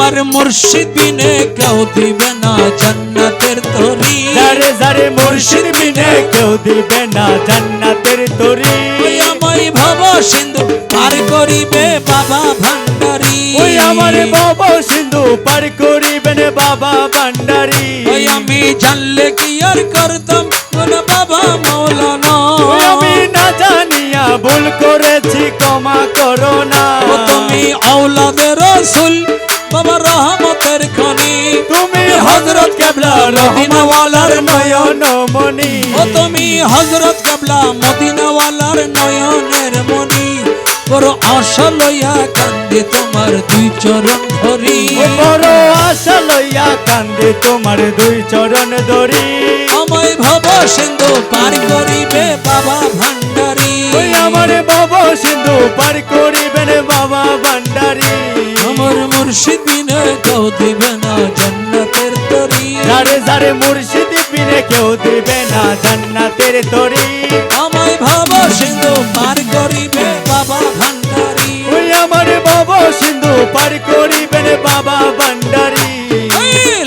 আমার মুর্শিদ বিনে কেউ দিবে না জান্নাতের তরি। যারে যারে মুর্শিদ বিনে কেউ দিবে না জান্নাতের তরি। ওই আমায় ভব সিন্ধু পার করিবে বাবা ভান্ডারি। ওই আমার বাবা সিন্ধু পার করিবেন বাবা ভান্ডারি। ওই আমি জানলে কি আর করতাম কোন বাবা মৌলানা। আমি না জানিয়া ভুল করেছি ক্ষমা করো না। তুমি আওলাদের রসুল বাবা রহমতের খনি। তুমি হজরত কেবলা রহমাওয়ালার নয়ন মনি ও তুমি হজরত কাবলা মদিনাওয়ালার নয়নের মনি বড় আশা লইয়া কান্দে তোমার দুই চরণ ধরি। বড় আশা লইয়া কান্দে তোমার দুই চরণ ধরি। আমায় ভব সিন্ধু পার করিবে বাবা ভান্ডারি আমার বাবা সিন্ধু পার করিবেন বাবা ভান্ডারি আমার মুর্শিদ বিনে কেউ দিবে না জান্নাতের তরি। যারে যারে মুর্শিদ বিনে কেউ দিবে না জান্নাতের তরি। আমায় ভব সিন্ধু পার করিবে বাবা ভান্ডারি। ওই আমার বাবা সিন্ধু পার করিবেন বাবা ভান্ডারি।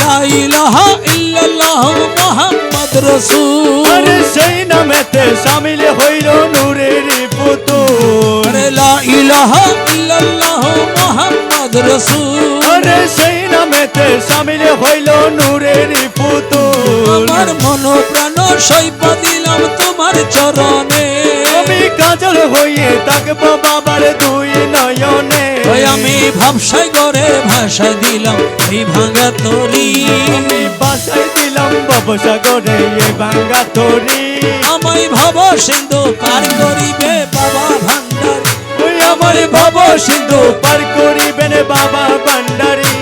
লা ইলাহা ইল্লাল্লাহ মুহাম্মদ রাসূল। আরে সেই নামেতে সামিল হইল নূরের পুতুল। লা ইলাহা ইল্লাল্লাহ মুহাম্মদ রাসূল। আরে সেই নামেতে সামিল হইল নূরের পুতুল। আমার মন প্রাণ দিলাম তোমার চরণে। আমি কাজল হইয়ে থাকব বাবার দুই নয়নে। ওই আমি ভাবসাই করে ভাষায় দিলাম এই ভাঙা তরি। আমি বাসায় দিলাম ববসাগরে এ ভাঙ্গা তরি। আমায় ভব সিন্ধু পার করিবে বাবা আমার ভব সিন্ধু পার করিবেন বাবা ভান্ডারি।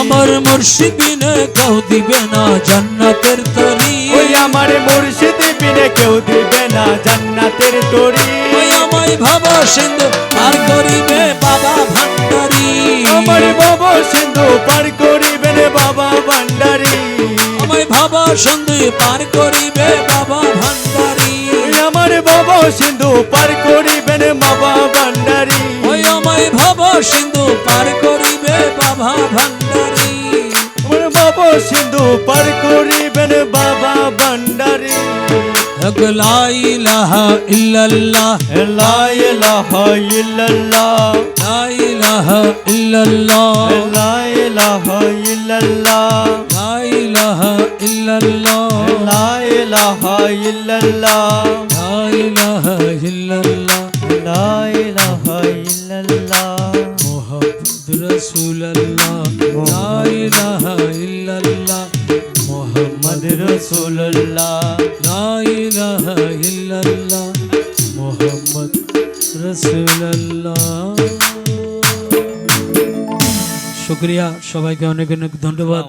আমার মুর্শিদ বিনে কেউ দিবে না জান্নাতের তরি। ওই আমার মুর্শিদ বিনে কেউ দিবে না জান্নাতের তরি। ওই আমায় ভব সিন্ধু পার করিবে বাবা ভান্ডারি। আমার ভব সিন্ধু পার করিবেন বাবা ভান্ডারি। আমায় ভব সিন্ধু পার করিবে বাবা ভান্ডারি। আমার ভব সিন্ধু পার পার করিবে বাবা ভান্ডারি। ভব সিন্ধু পার করিবেন বাবা ভান্ডারি। লা ইলাহা ইল্লাল্লাহ। লা ইলাহা ইল্লাল্লাহ। লা ইলাহা ইল্লাল্লাহ। লা ইলাহা ইল্লাল্লাহ। লা ইলাহা ইল্লাল্লাহ। লা ইলাহা ইল্লাল্লাহ। শুকরিয়া সবাইকে অনেক অনেক ধন্যবাদ।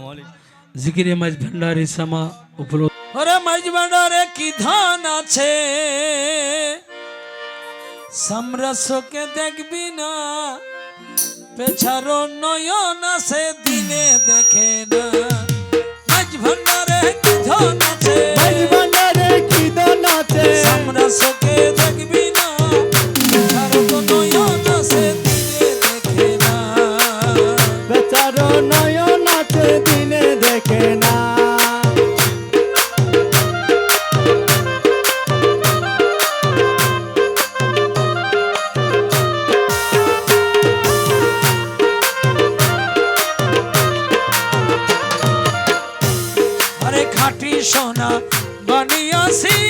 জিকিরে মাঝ ভান্ডারি সামা উপলব্ধ। ওরে মাঝ ভান্ডারে কি ধান আছে? সামরাসকে দেখবি না। পেছারো নয়ন আছে দিনে দেখে না। মাঝ ভান্ডারে কি ধান আছে? মাঝ ভান্ডারে কি আছে? সামরাসকে দেখবি see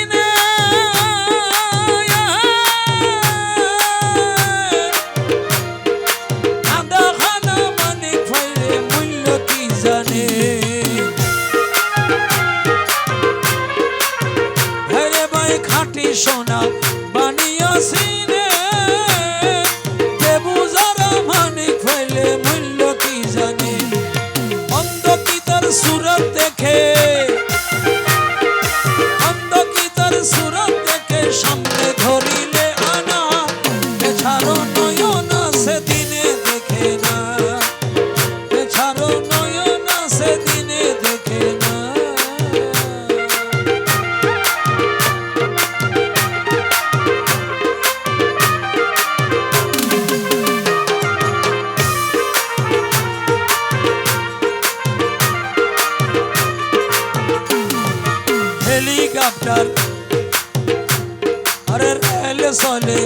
বুকে চলে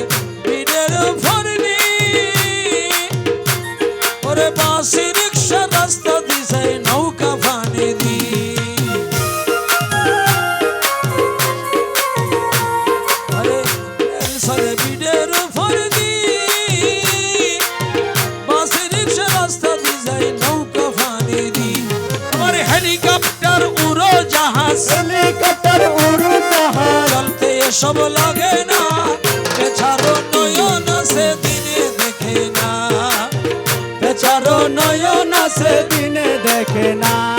ফরনি। ওরে বাসি রিক্সা রাস্তা দিছে নৌকা পানি দি। হেলিকপ্টার উড়ো জাহাজ। হেলিকপ্টার উড়ো জাহাজ। চলতে সব লাগে নয়ন আছে দিনে দেখে না।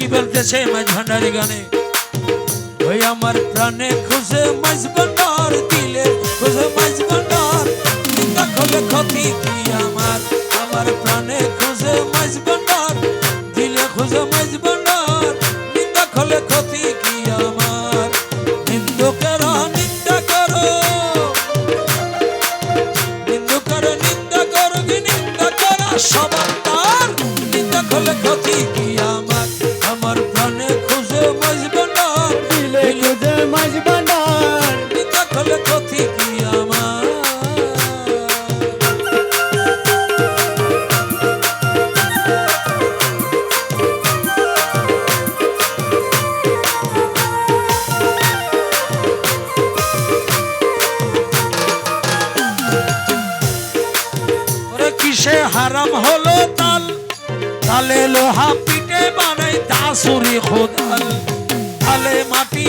কি বলতেছে মাঝভান্ডার গানে? ওই আমার প্রাণে খুশে মাঝভান্ডার দিলে খুশে মাঝভান্ডার খোলে ক্ষতি কি আমার? আমার প্রাণে খুশে মাঝভান্ডার দিলে খুশে মাঝভান্ডার নিন্দা খোলে ক্ষতি কি আমার? নিন্দু করো নিন্দা করো। নিন্দু করো নিন্দা করো কি নিন্দা করো সবার তার। নিন্দা খোলে ক্ষতি কি আমার mapi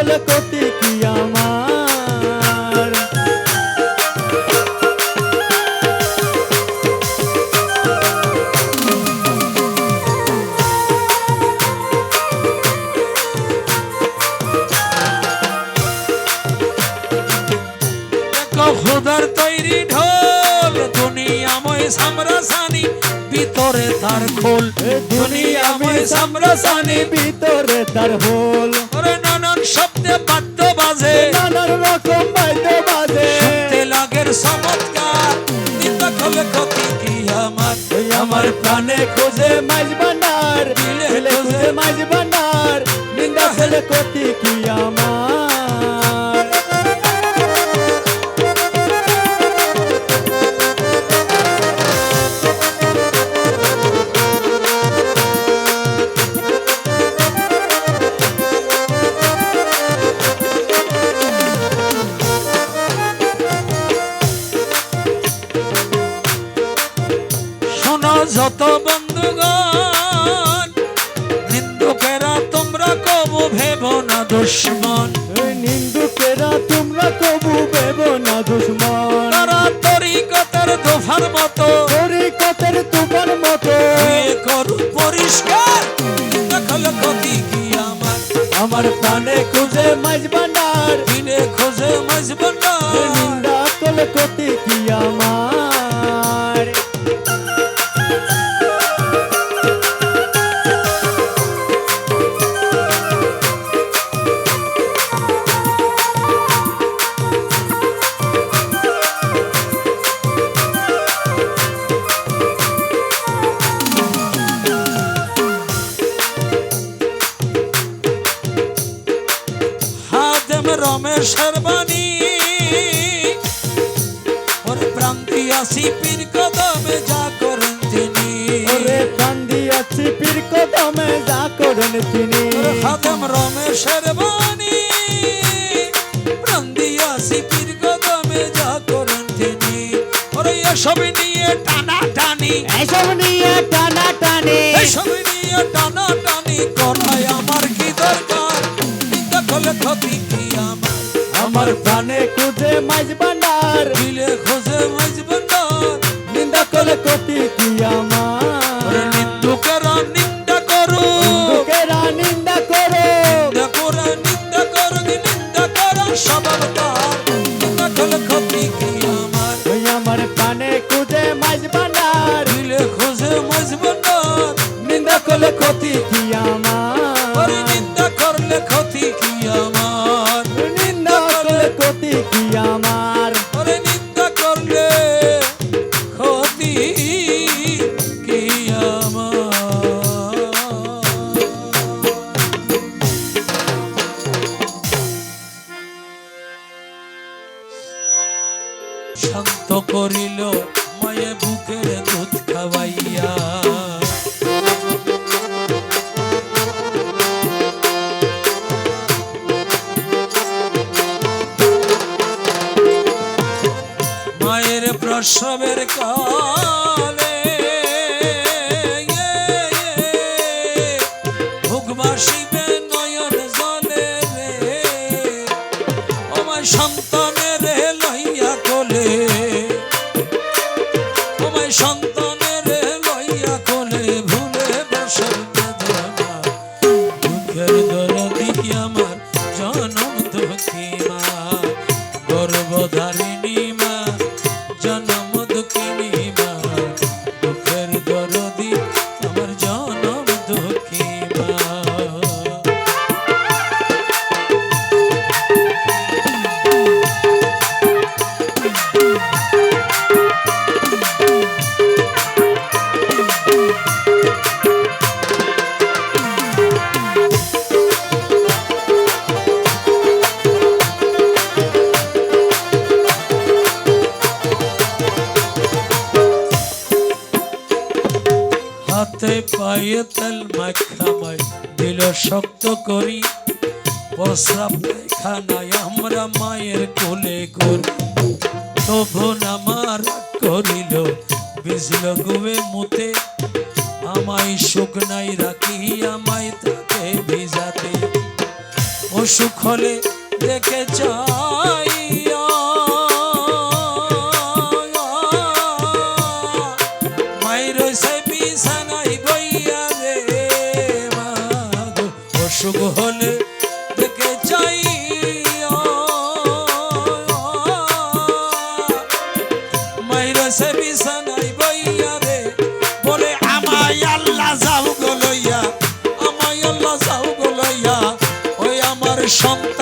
পাগল কোতে কি আমার? খোদার তৈরি ঢোল দুনিয়াময় সামরাসানি ভিতরে তার খোল দুনিয়াময় সামরাসানি ভিতরে তার হোল। প্রাণে খোঁজে মাঝ বানার দিলে দিলে খোঁজে খোঁজে মাঝ বানার নিন্দা তরিকতের দোফার মতো। মতো। করু পরিষ্কার। দখল ক্ষতি কি আমার। আমার প্রাণে খুঁজে মাঝ দিনে খোঁজে নিন্দা কলে কতি কি আমার? প্রান্তি পীর কদমে যা করেন তিনি। ওরে কান্দি আছি পীর কদমে যা করেন তিনি। ওরে রমেশের বাণী। প্রান্তি আসি পীর কদমে যা করেন তিনি। ওরে এসব নিয়ে টানা টানি এসব নিয়ে টানা টানে এসব নিয়ে টানা টানি করাই আমার কি দরকার? চিন্তা ক্ষতি কি আমার? আমার প্রাণে খুঁজে মাঝ কতি কি আমার? নিন্দুকেরা নিন্দা করো। লোকেরা নিন্দা করো। নিন্দা করে নিন্দা করো। নিন্দা করো সবার তার ক্ষতি কি আমার? ওই আমার পানে খুঁজে মাঝ বানার দিলে মাঝ মজবন নিন্দা করলে ক্ষতি কি আমার পায়খানায় আমরা মায়ের কোলে করি তবু আমার করিল বিজল গুবে মুতে। আমায় শুকনাই রাখি আমায় তাকে ভিজাতে। অসুখ হলে দেখে যাইয়া মায়ের সে অসুখ সন্তান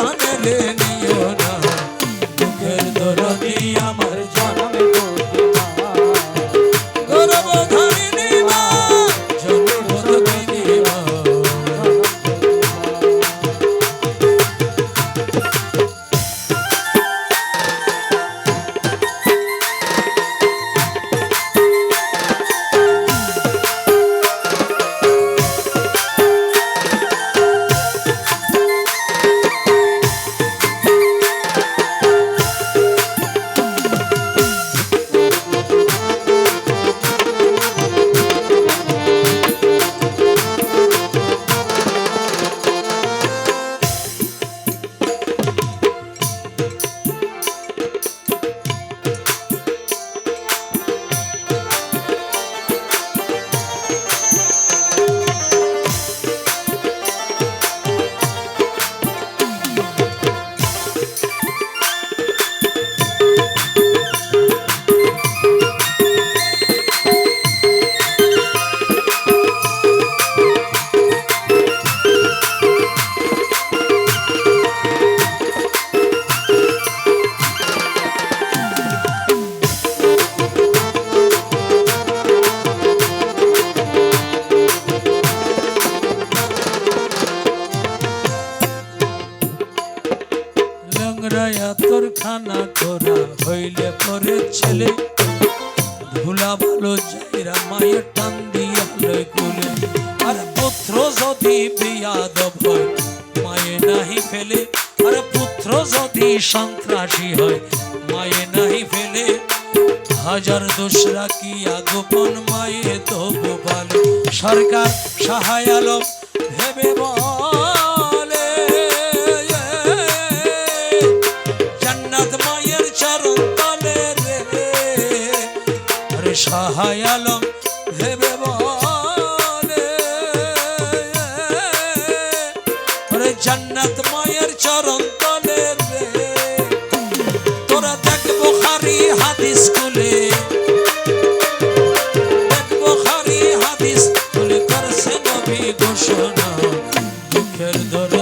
হাজার দোষ রাখিয়া গোপন মায়ে তো গোপাল সরকার সাহায় আলম ভেবে বলে। জান্নাত মায়ের চরণ তলে রে। সাহায় আলম দুঃখের ধরে